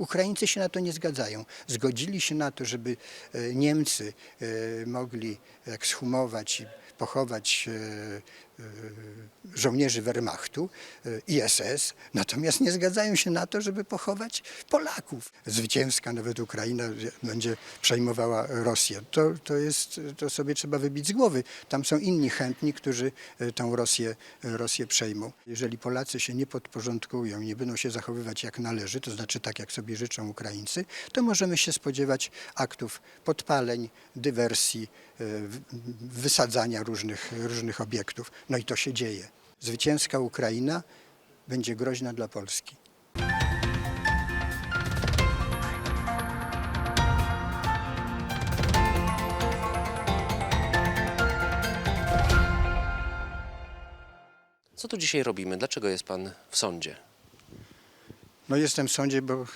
Ukraińcy się na to nie zgadzają. Zgodzili się na to, żeby e, Niemcy e, mogli ekshumować i pochować e, żołnierzy Wehrmachtu e, i SS, natomiast nie zgadzają się na to, żeby pochować Polaków. Zwycięska nawet Ukraina będzie przejmowała Rosję. To, to, jest, to sobie trzeba wybić z głowy. Tam są inni chętni, którzy e, tą Rosję, Rosję przejmą. Jeżeli Polacy się nie podporządkują, nie będą się zachowywać jak należy, to znaczy tak, jak sobie życzą Ukraińcy, to możemy się spodziewać aktów podpaleń, dywersji, e, wysadzania różnych, różnych obiektów. No i to się dzieje. Zwycięska Ukraina będzie groźna dla Polski. Co tu dzisiaj robimy? Dlaczego jest pan w sądzie? No jestem w sądzie, bo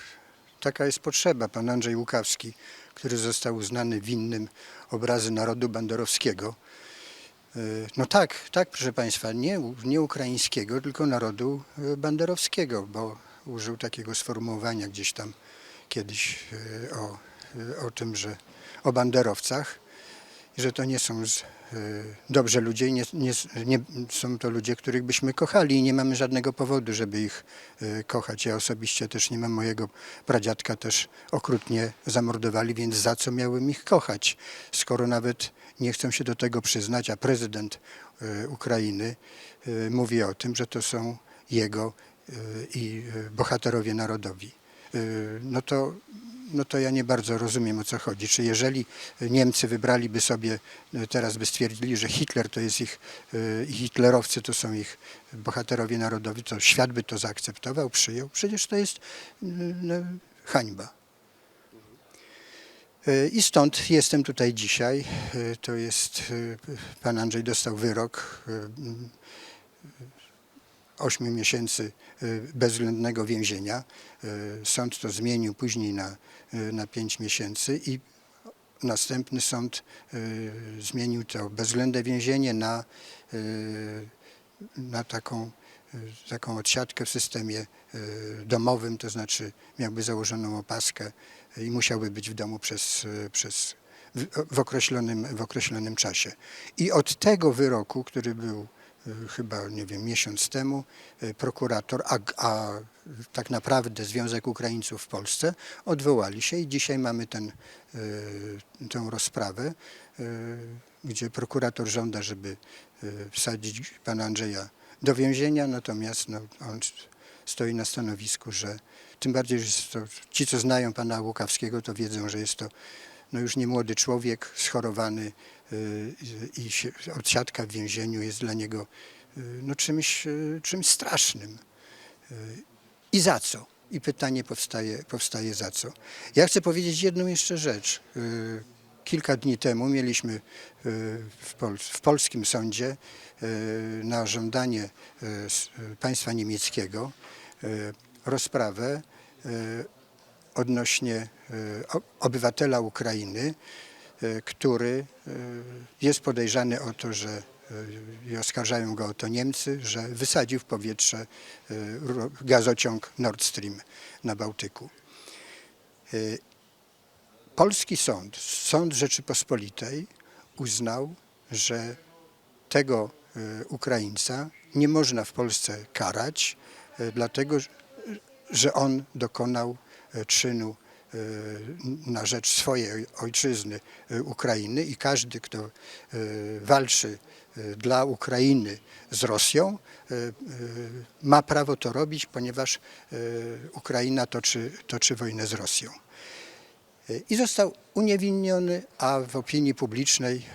taka jest potrzeba. Pan Andrzej Łukawski, który został uznany winnym obrazy narodu banderowskiego. Y, No tak, tak, proszę Państwa, nie, nie ukraińskiego, tylko narodu y, banderowskiego, bo użył takiego sformułowania gdzieś tam kiedyś y, o, o tym, że o banderowcach, że to nie są z, dobrzy ludzie, nie, nie, nie są to ludzie, których byśmy kochali i nie mamy żadnego powodu, żeby ich kochać. Ja osobiście też nie mam mojego pradziadka też okrutnie zamordowali, więc za co miałem ich kochać, skoro nawet nie chcą się do tego przyznać, a prezydent y, Ukrainy y, mówi o tym, że to są jego y, i bohaterowie narodowi. No to no to ja nie bardzo rozumiem o co chodzi. Czy jeżeli Niemcy wybraliby sobie, e, teraz by stwierdzili, że Hitler to jest ich, e, hitlerowcy to są ich bohaterowie narodowi, to świat by to zaakceptował, przyjął? Przecież to jest no, hańba. E, I stąd jestem tutaj dzisiaj. E, To jest, e, pan Andrzej dostał wyrok e, m, ośmiu miesięcy bezwzględnego więzienia. Sąd to zmienił później na, na pięć miesięcy i następny sąd zmienił to bezwzględne więzienie na, na taką, taką odsiadkę w systemie domowym, to znaczy miałby założoną opaskę i musiałby być w domu przez, przez w, określonym, w określonym czasie. I od tego wyroku, który był y, chyba, nie wiem, miesiąc temu, y, prokurator, a, a tak naprawdę Związek Ukraińców w Polsce odwołali się i dzisiaj mamy ten, y, tę rozprawę, gdzie prokurator żąda, żeby wsadzić pana Andrzeja do więzienia, natomiast no, on stoi na stanowisku, że tym bardziej, że to, ci, co znają pana Łukawskiego, to wiedzą, że jest to no już nie młody człowiek, schorowany y, i odsiadka w więzieniu jest dla niego y, no, czymś, y, czymś strasznym. I za co? I pytanie powstaje, powstaje za co. Ja chcę powiedzieć jedną jeszcze rzecz. Kilka dni temu mieliśmy w, Pol w polskim sądzie na żądanie państwa niemieckiego rozprawę y, odnośnie o- obywatela Ukrainy, y, który jest podejrzany o to, że i oskarżają go o to Niemcy, że wysadził w powietrze gazociąg Nord Stream na Bałtyku. Polski sąd, Sąd Rzeczypospolitej uznał, że tego Ukraińca nie można w Polsce karać, dlatego że- on dokonał e, czynu e, na rzecz swojej ojczyzny e, Ukrainy i każdy, kto walczy dla Ukrainy z Rosją, ma prawo to robić, ponieważ Ukraina toczy, toczy wojnę z Rosją. I został uniewinniony, a w opinii publicznej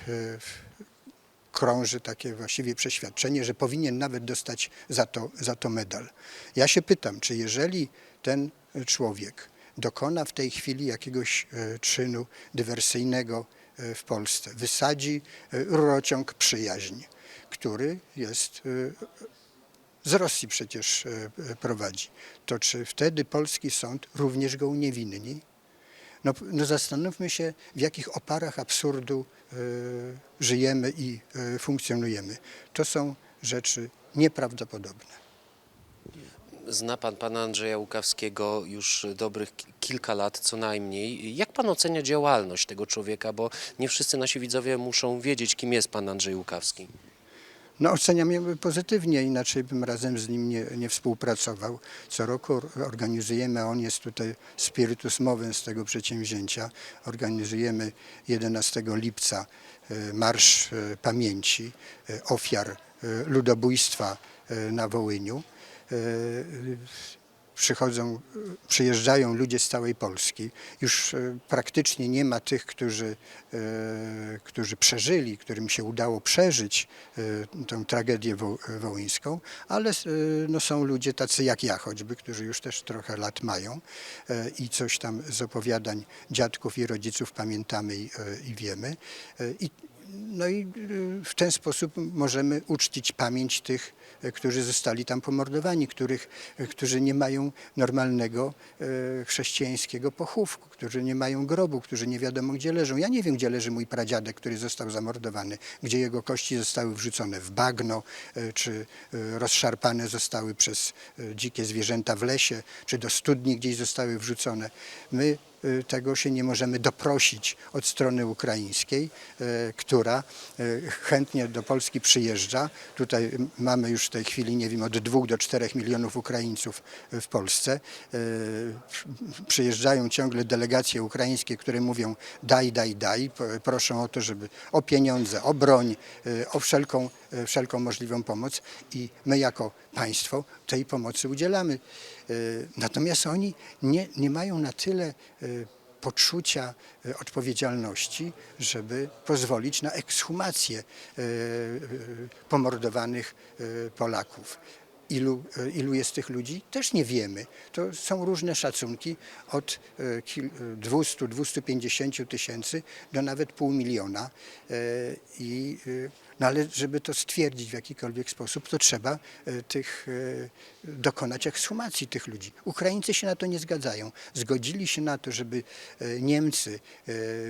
krąży takie właściwie przeświadczenie, że powinien nawet dostać za to, za to medal. Ja się pytam, czy jeżeli ten człowiek dokona w tej chwili jakiegoś e, czynu dywersyjnego e, w Polsce, wysadzi e, rurociąg przyjaźń, który jest z Rosji przecież prowadzi, to czy wtedy polski sąd również go uniewinni? No, no zastanówmy się, w jakich oparach absurdu e, żyjemy i e, funkcjonujemy. To są rzeczy nieprawdopodobne. Zna pan pana Andrzeja Łukawskiego już dobrych ki- kilka lat co najmniej. Jak pan ocenia działalność tego człowieka? Bo nie wszyscy nasi widzowie muszą wiedzieć, kim jest pan Andrzej Łukawski. No oceniam je pozytywnie, inaczej bym razem z nim nie, nie współpracował. Co roku or- organizujemy, on jest tutaj spiritus movens z tego przedsięwzięcia, organizujemy 11 lipca e, Marsz e, Pamięci e, ofiar ludobójstwa na Wołyniu. Przychodzą, przyjeżdżają ludzie z całej Polski. Już e, praktycznie nie ma tych, którzy, e, którzy przeżyli, którym się udało przeżyć e, tę tragedię wo, wołyńską, ale no, są ludzie tacy jak ja choćby, którzy już też trochę lat mają i coś tam z opowiadań dziadków i rodziców pamiętamy i, i wiemy. I, no i y, w ten sposób możemy uczcić pamięć tych, y, którzy zostali tam pomordowani, których, y, którzy nie mają normalnego y, chrześcijańskiego pochówku, którzy nie mają grobu, którzy nie wiadomo gdzie leżą. Ja nie wiem, gdzie leży mój pradziadek, który został zamordowany, gdzie jego kości zostały wrzucone w bagno, czy rozszarpane zostały przez dzikie zwierzęta w lesie, czy do studni gdzieś zostały wrzucone. My tego się nie możemy doprosić od strony ukraińskiej, y, która y, chętnie do Polski przyjeżdża. Tutaj mamy już w tej chwili, nie wiem, od 2 do 4 milionów Ukraińców w Polsce. Y, przy- Przyjeżdżają ciągle delegacje ukraińskie, które mówią daj, daj, daj, proszą o to, żeby o pieniądze, o broń, y, o wszelką, y, wszelką możliwą pomoc i my jako państwo tej pomocy udzielamy. Y, Natomiast oni nie, nie mają na tyle y, poczucia y, odpowiedzialności, żeby pozwolić na ekshumację pomordowanych Polaków. Ilu, ilu jest tych ludzi? Też nie wiemy. To są różne szacunki od y, kil- y, 200-250 tysięcy do nawet pół miliona. I, no ale żeby to stwierdzić w jakikolwiek sposób, to trzeba y, tych, y, dokonać ekshumacji tych ludzi. Ukraińcy się na to nie zgadzają. Zgodzili się na to, żeby y, Niemcy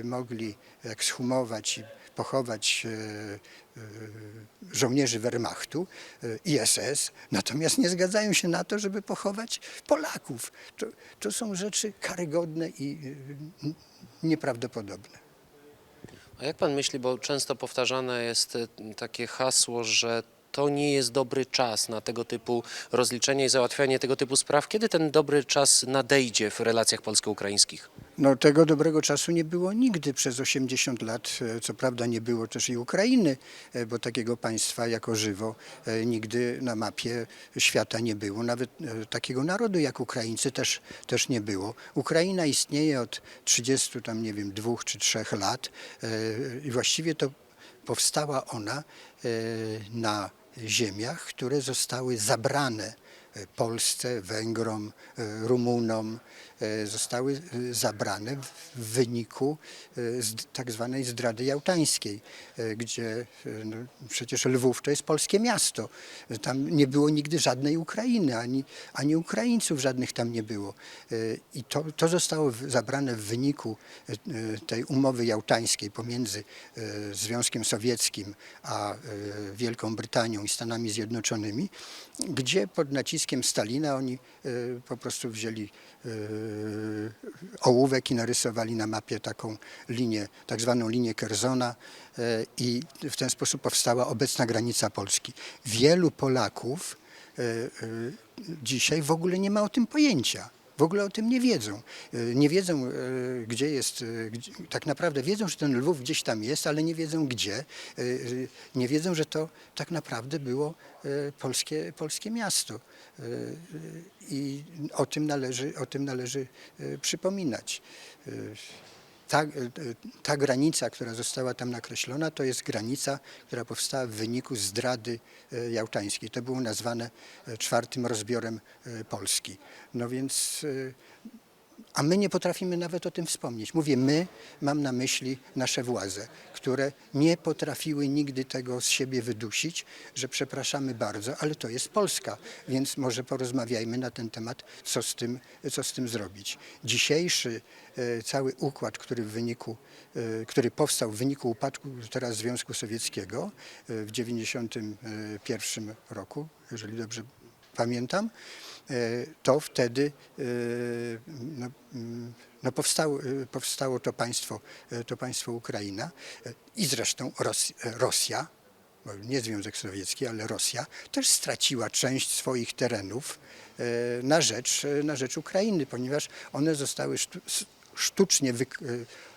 mogli ekshumować i pochować żołnierzy Wehrmachtu y, i SS, natomiast nie zgadzają się na to, żeby pochować Polaków. To, to są rzeczy karygodne i nieprawdopodobne. A jak pan myśli, bo często powtarzane jest e, takie hasło, że to nie jest dobry czas na tego typu rozliczenie i załatwianie tego typu spraw. Kiedy ten dobry czas nadejdzie w relacjach polsko-ukraińskich? No, tego dobrego czasu nie było nigdy przez 80 lat. E, Co prawda nie było też i Ukrainy, e, bo takiego państwa jako żywo e, nigdy na mapie świata nie było. Nawet takiego narodu jak Ukraińcy też, też nie było. Ukraina istnieje od 30 tam nie wiem, dwóch czy trzech lat i właściwie to powstała ona na ziemiach, które zostały zabrane e, Polsce, Węgrom, e, Rumunom, zostały e, zabrane w wyniku e, tak zwanej zdrady jałtańskiej, e, gdzie e, no, przecież Lwów to jest polskie miasto. E, Tam nie było nigdy żadnej Ukrainy, ani, ani Ukraińców żadnych tam nie było. E, I to, to zostało zabrane w wyniku e, e, tej umowy jałtańskiej pomiędzy e, Związkiem Sowieckim a e, Wielką Brytanią i Stanami Zjednoczonymi, gdzie pod naciskiem Stalina oni e, po prostu wzięli e, ołówek i narysowali na mapie taką linię, tak zwaną linię Kerzona e, i w ten sposób powstała obecna granica Polski. Wielu Polaków e, e, dzisiaj w ogóle nie ma o tym pojęcia. W ogóle o tym nie wiedzą. E, Nie wiedzą, e, gdzie jest, e, tak naprawdę wiedzą, że ten Lwów gdzieś tam jest, ale nie wiedzą gdzie. Nie wiedzą, że to tak naprawdę było polskie, polskie miasto. I o tym należy, o tym należy przypominać. Ta, e, ta granica, która została tam nakreślona, to jest granica, która powstała w wyniku zdrady e, jałtańskiej. To było nazwane e, czwartym rozbiorem Polski. No więc, a my nie potrafimy nawet o tym wspomnieć. Mówię my, mam na myśli nasze władze, które nie potrafiły nigdy tego z siebie wydusić, że przepraszamy bardzo, ale to jest Polska, więc może porozmawiajmy na ten temat, co z tym, co z tym zrobić. Dzisiejszy e, cały układ, który w wyniku, e, który powstał w wyniku upadku teraz Związku Sowieckiego e, w 1991 roku, jeżeli dobrze pamiętam, e, to wtedy e, no, no powstało, powstało to państwo, e, to państwo Ukraina i zresztą Ros, Rosja, nie Związek Sowiecki, ale Rosja, też straciła część swoich terenów na rzecz, na rzecz Ukrainy, ponieważ one zostały sztucznie wyk, e,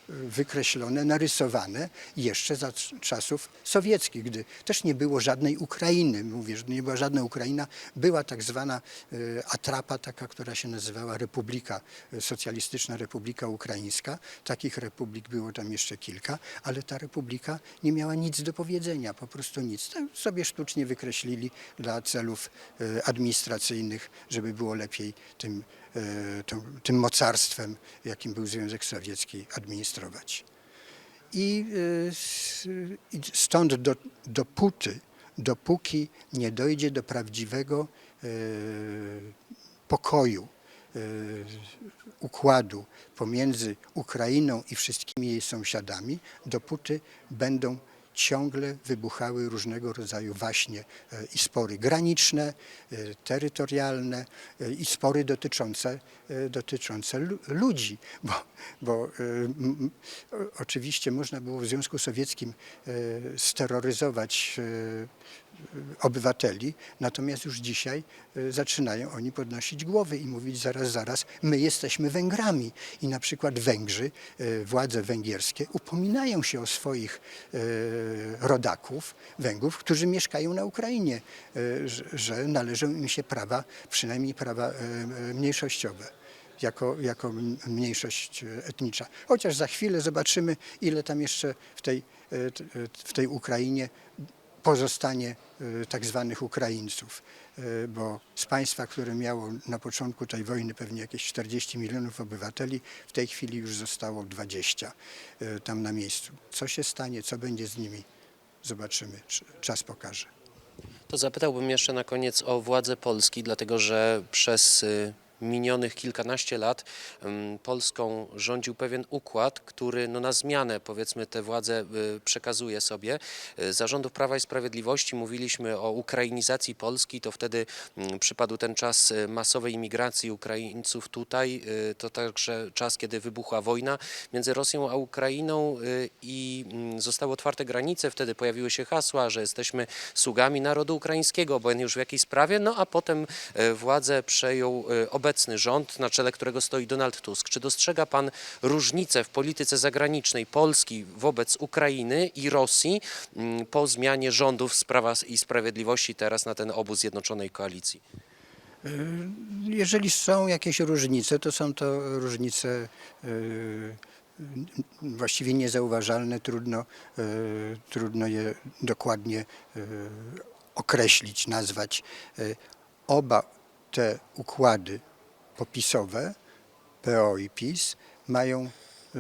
wykreślone, narysowane jeszcze za czasów sowieckich, gdy też nie było żadnej Ukrainy. Mówię, że nie była żadna Ukraina, była tak zwana e, atrapa, taka, która się nazywała Republika, e, Socjalistyczna Republika Ukraińska. Takich republik było tam jeszcze kilka, ale ta republika nie miała nic do powiedzenia, po prostu nic. To sobie sztucznie wykreślili dla celów e, administracyjnych, żeby było lepiej tym, tym mocarstwem, jakim był Związek Sowiecki, administrować. I e, i stąd do, dopóty, dopóki nie dojdzie do prawdziwego e, pokoju, e, układu pomiędzy Ukrainą i wszystkimi jej sąsiadami, dopóty będą ciągle wybuchały różnego rodzaju waśnie e, i spory graniczne, e, terytorialne e, i spory dotyczące, dotyczące lu- ludzi, bo, bo oczywiście można było w Związku Sowieckim steroryzować obywateli, natomiast już dzisiaj e, zaczynają oni podnosić głowy i mówić zaraz, zaraz, my jesteśmy Węgrami i na przykład Węgrzy, e, władze węgierskie upominają się o swoich e, rodaków, Węgrów, którzy mieszkają na Ukrainie, że- należą im się prawa, przynajmniej prawa mniejszościowe jako, jako mniejszość e, etnicza. Chociaż za chwilę zobaczymy, ile tam jeszcze w tej, w tej Ukrainie pozostanie e, tak zwanych Ukraińców, E, bo z państwa, które miało na początku tej wojny pewnie jakieś 40 milionów obywateli, w tej chwili już zostało 20 e, tam na miejscu. Co się stanie, co będzie z nimi, zobaczymy, Cz- czas pokaże. To zapytałbym jeszcze na koniec o władze Polski, dlatego że przez y, minionych kilkanaście lat Polską rządził pewien układ, który no, na zmianę powiedzmy tę władzę y, przekazuje sobie. Y, Za rządów Prawa i Sprawiedliwości mówiliśmy o ukrainizacji Polski, to wtedy mm, przypadł ten czas y, masowej imigracji Ukraińców tutaj, to także czas, kiedy wybuchła wojna między Rosją a Ukrainą i mm, zostały otwarte granice, wtedy pojawiły się hasła, że jesteśmy sługami narodu ukraińskiego, obojętnie już w jakiej sprawie, no a potem władzę przejął e, obecny rząd, na czele którego stoi Donald Tusk. Czy dostrzega pan różnicę w polityce zagranicznej Polski wobec Ukrainy i Rosji mm, po zmianie rządów z Prawa i Sprawiedliwości teraz na ten obóz Zjednoczonej Koalicji? Jeżeli są jakieś różnice, to są to różnice e, właściwie niezauważalne, trudno, e, trudno je dokładnie określić, nazwać. Oba te układy popisowe, PO i PiS, mają e,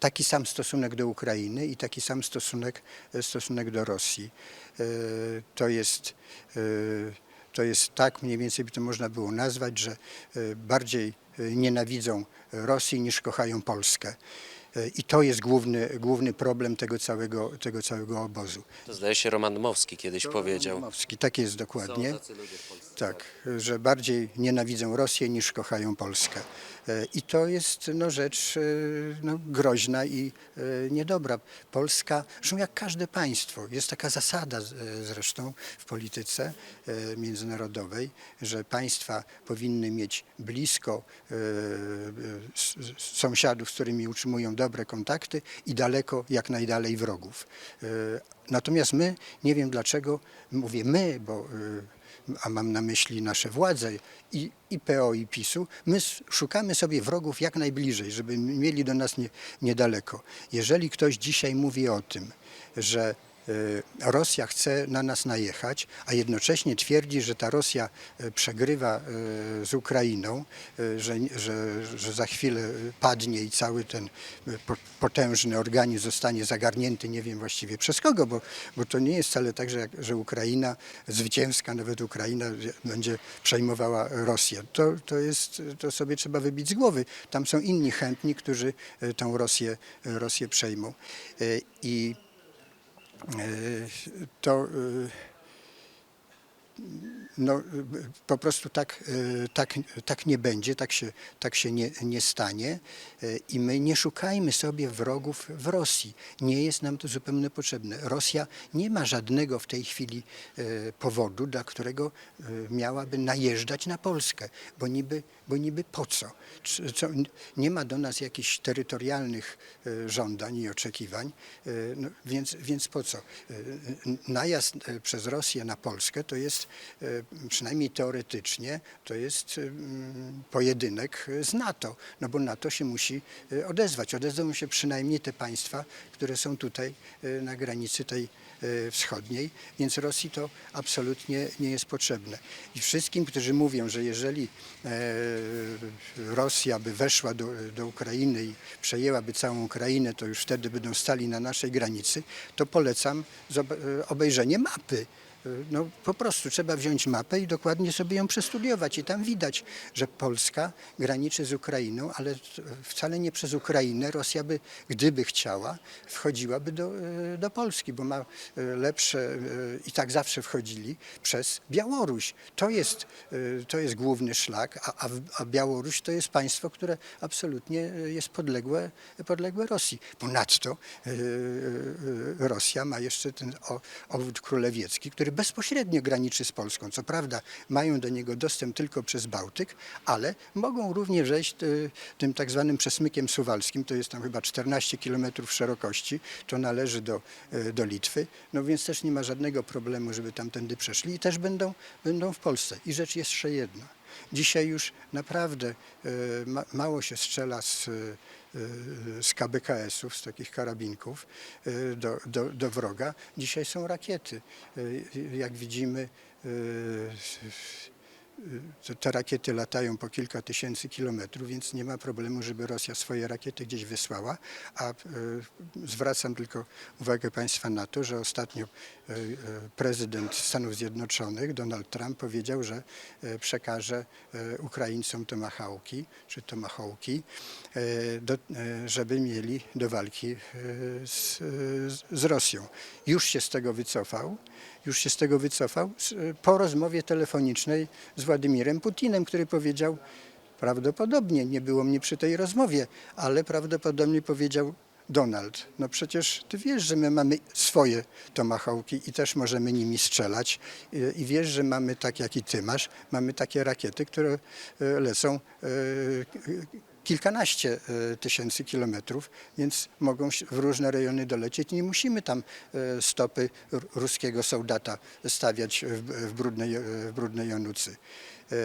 taki sam stosunek do Ukrainy i taki sam stosunek, stosunek do Rosji. E, To jest, e, to jest tak, mniej więcej by to można było nazwać, że bardziej nienawidzą Rosji niż kochają Polskę. I to jest główny, główny problem tego całego, tego całego obozu. To zdaje się Roman Dmowski kiedyś powiedział. Mowski, tak jest dokładnie. Są tacy ludzie w Polsce. Tak, że bardziej nienawidzą Rosję niż kochają Polskę. E, I to jest no, rzecz e, no, groźna i e, niedobra. Polska, zresztą jak każde państwo, jest taka zasada zresztą w polityce międzynarodowej, że państwa powinny mieć blisko sąsiadów, z którymi utrzymują dobre kontakty i daleko, jak najdalej wrogów. Natomiast my, nie wiem dlaczego, mówię my, bo a mam na myśli nasze władze i, i PO i PiSu, my szukamy sobie wrogów jak najbliżej, żeby mieli do nas nie, niedaleko. Jeżeli ktoś dzisiaj mówi o tym, że Rosja chce na nas najechać, a jednocześnie twierdzi, że ta Rosja e, przegrywa e, z Ukrainą, e, że, że, że za chwilę padnie i cały ten e, po- potężny organizm zostanie zagarnięty, nie wiem właściwie przez kogo, bo, bo to nie jest wcale tak, że, że Ukraina, zwycięska nawet Ukraina będzie przejmowała Rosję. To, to, jest, to sobie trzeba wybić z głowy. Tam są inni chętni, którzy e, tą Rosję, Rosję przejmą. E, I E, to e, no, po prostu tak, y, tak, tak nie będzie, tak się, tak się nie, nie stanie y, i my nie szukajmy sobie wrogów w Rosji. Nie jest nam to zupełnie potrzebne. Rosja nie ma żadnego w tej chwili y, powodu, dla którego miałaby najeżdżać na Polskę, bo niby, bo niby po co? Co? Nie ma do nas jakichś terytorialnych żądań i oczekiwań, no, więc, więc po co? Najazd przez Rosję na Polskę to jest przynajmniej teoretycznie to jest y, mm, pojedynek y, z NATO, no bo NATO się musi odezwać. Odezwą się przynajmniej te państwa, które są tutaj na granicy tej wschodniej, więc Rosji to absolutnie nie jest potrzebne. I wszystkim, którzy mówią, że jeżeli e, Rosja by weszła do, do Ukrainy i przejęłaby całą Ukrainę, to już wtedy będą stali na naszej granicy, to polecam e, obejrzenie mapy. No po prostu trzeba wziąć mapę i dokładnie sobie ją przestudiować i tam widać, że Polska graniczy z Ukrainą, ale wcale nie przez Ukrainę. Rosja by, gdyby chciała, wchodziłaby do, e, do Polski, bo ma e, lepsze e, i tak zawsze wchodzili przez Białoruś. To jest, to jest główny szlak, a, a, Białoruś to jest państwo, które absolutnie jest podległe, podległe Rosji. Ponadto Rosja ma jeszcze ten obwód królewiecki, który bezpośrednio graniczy z Polską. Co prawda mają do niego dostęp tylko przez Bałtyk, ale mogą również wejść e, tym tak zwanym przesmykiem suwalskim, to jest tam chyba 14 kilometrów szerokości, to należy do, e, do Litwy, no więc też nie ma żadnego problemu, żeby tamtędy przeszli i też będą, będą w Polsce. I rzecz jeszcze jedna. Dzisiaj już naprawdę e, ma, mało się strzela z, z KBKS-ów, z takich karabinków e, do, do, do wroga. Dzisiaj są rakiety. E, Jak widzimy, to te rakiety latają po kilka tysięcy kilometrów, więc nie ma problemu, żeby Rosja swoje rakiety gdzieś wysłała. A e, zwracam tylko uwagę Państwa na to, że ostatnio e, prezydent Stanów Zjednoczonych, Donald Trump, powiedział, że przekaże Ukraińcom tomahawki, czy tomahawki, e, do, e, żeby mieli do walki z- z Rosją. Już się z tego wycofał już się z tego wycofał z- po rozmowie telefonicznej z Władimirem Putinem, który powiedział, prawdopodobnie nie było mnie przy tej rozmowie, ale prawdopodobnie powiedział Donald, no przecież ty wiesz, że my mamy swoje tomahawki i też możemy nimi strzelać i, i wiesz, że mamy tak jak i ty masz, mamy takie rakiety, które e, lecą kilkanaście e, tysięcy kilometrów, więc mogą w różne rejony dolecieć. Nie musimy tam e, stopy ruskiego soldata stawiać w, brudnej, w brudnej Janucy. E,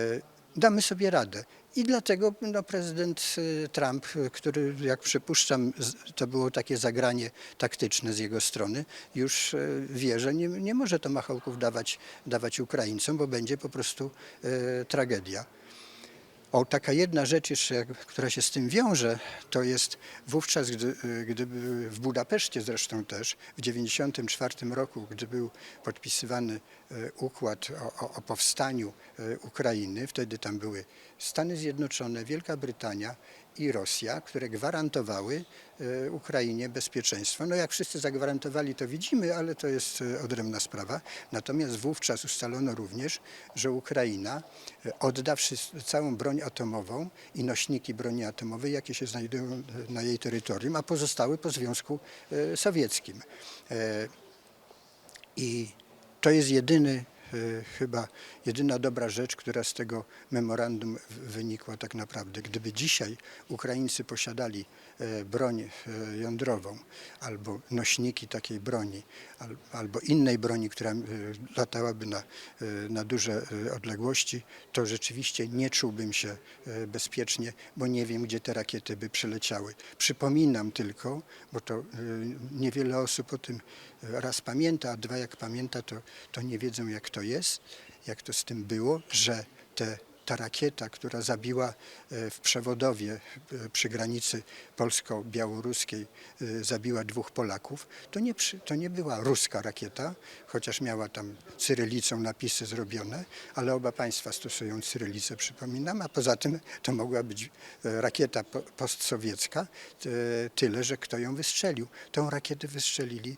Damy sobie radę. I dlatego no, prezydent Trump, który jak przypuszczam, to było takie zagranie taktyczne z jego strony, już wie, że nie, nie może tomahawków dawać, dawać Ukraińcom, bo będzie po prostu e, tragedia. O, taka jedna rzecz jeszcze, która się z tym wiąże, to jest wówczas, gdy, gdy w Budapeszcie zresztą też, w 1994 roku, gdy był podpisywany y, układ o, o, o powstaniu y, Ukrainy, wtedy tam były Stany Zjednoczone, Wielka Brytania i Rosja, które gwarantowały e, Ukrainie bezpieczeństwo. No jak wszyscy zagwarantowali, to widzimy, ale to jest e, odrębna sprawa. Natomiast wówczas ustalono również, że Ukraina e, odda całą broń atomową i nośniki broni atomowej, jakie się znajdują na jej terytorium, a pozostałe po Związku Sowieckim. I to jest jedyny, chyba jedyna dobra rzecz, która z tego memorandum wynikła tak naprawdę. Gdyby dzisiaj Ukraińcy posiadali e, broń e, jądrową albo nośniki takiej broni, al, albo innej broni, która e, latałaby na, na duże odległości, to rzeczywiście nie czułbym się bezpiecznie, bo nie wiem, gdzie te rakiety by przyleciały. Przypominam tylko, bo to niewiele osób o tym raz pamięta, a dwa jak pamięta, to, to nie wiedzą jak to jest, jak to z tym było, że te, ta rakieta, która zabiła e, w Przewodowie e, przy granicy polsko-białoruskiej, e, zabiła dwóch Polaków, to nie, to nie była ruska rakieta, chociaż miała tam cyrylicą napisy zrobione, ale oba państwa stosują cyrylicę, przypominam, a poza tym to mogła być rakieta po- postsowiecka, tyle, że kto ją wystrzelił. Tą rakietę wystrzelili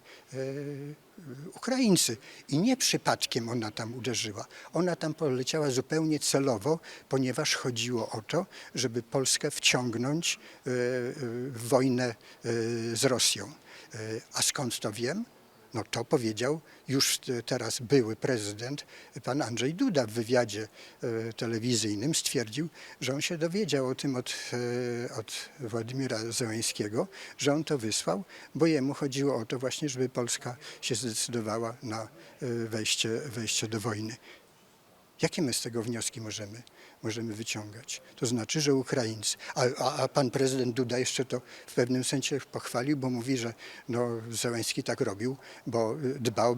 Ukraińcy. I nie przypadkiem ona tam uderzyła. Ona tam poleciała zupełnie celowo, ponieważ chodziło o to, żeby Polskę wciągnąć e, e, w wojnę e, z Rosją. A skąd to wiem? No to powiedział już teraz były prezydent, pan Andrzej Duda w wywiadzie e, telewizyjnym stwierdził, że on się dowiedział o tym od, e, od Władimira Zełęńskiego, że on to wysłał, bo jemu chodziło o to właśnie, żeby Polska się zdecydowała na e, wejście, wejście do wojny. Jakie my z tego wnioski możemy, możemy wyciągać? To znaczy, że Ukraińcy, a, a, a pan prezydent Duda jeszcze to w pewnym sensie pochwalił, bo mówi, że no, Zełenski tak robił, bo y, dbał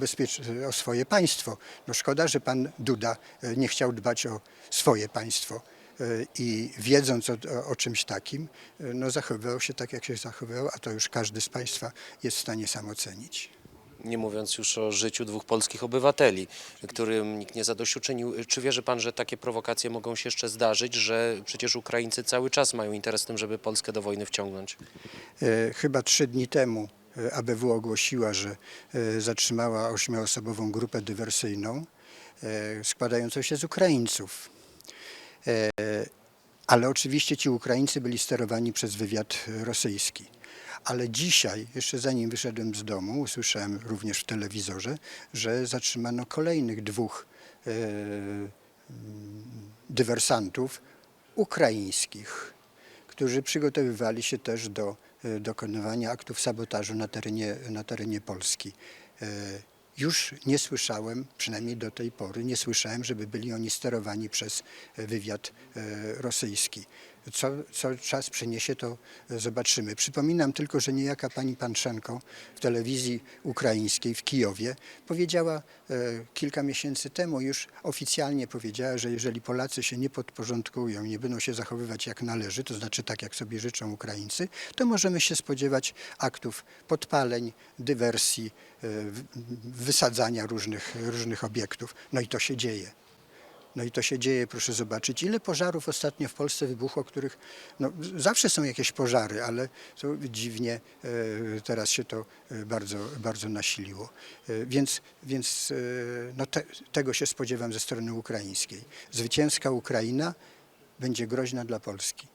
o swoje państwo. No szkoda, że pan Duda y, nie chciał dbać o swoje państwo y, i wiedząc o, o, czymś takim, no, zachowywał się tak, jak się zachowywał, a to już każdy z państwa jest w stanie sam ocenić. Nie mówiąc już o życiu dwóch polskich obywateli, którym nikt nie zadośćuczynił. Czy wierzy pan, że takie prowokacje mogą się jeszcze zdarzyć, że przecież Ukraińcy cały czas mają interes w tym, żeby Polskę do wojny wciągnąć? E, Chyba trzy dni temu e, ABW ogłosiła, że e, zatrzymała ośmioosobową grupę dywersyjną składającą się z Ukraińców. Ale oczywiście ci Ukraińcy byli sterowani przez wywiad rosyjski. Ale dzisiaj, jeszcze zanim wyszedłem z domu, usłyszałem również w telewizorze, że zatrzymano kolejnych dwóch e, dywersantów ukraińskich, którzy przygotowywali się też do e, dokonywania aktów sabotażu na terenie, na terenie Polski. E, Już nie słyszałem, przynajmniej do tej pory, nie słyszałem, żeby byli oni sterowani przez wywiad e, rosyjski. Co, co czas przyniesie, to zobaczymy. Przypominam tylko, że niejaka pani Panszenko w telewizji ukraińskiej w Kijowie powiedziała e, kilka miesięcy temu, już oficjalnie powiedziała, że jeżeli Polacy się nie podporządkują, nie będą się zachowywać jak należy, to znaczy tak, jak sobie życzą Ukraińcy, to możemy się spodziewać aktów podpaleń, dywersji, e, wysadzania różnych, różnych obiektów. No i to się dzieje. No i to się dzieje, proszę zobaczyć, ile pożarów ostatnio w Polsce wybuchło, których no, zawsze są jakieś pożary, ale to dziwnie e, teraz się to e, bardzo, bardzo nasiliło. E, więc więc no te, tego się spodziewam ze strony ukraińskiej. Zwycięska Ukraina będzie groźna dla Polski.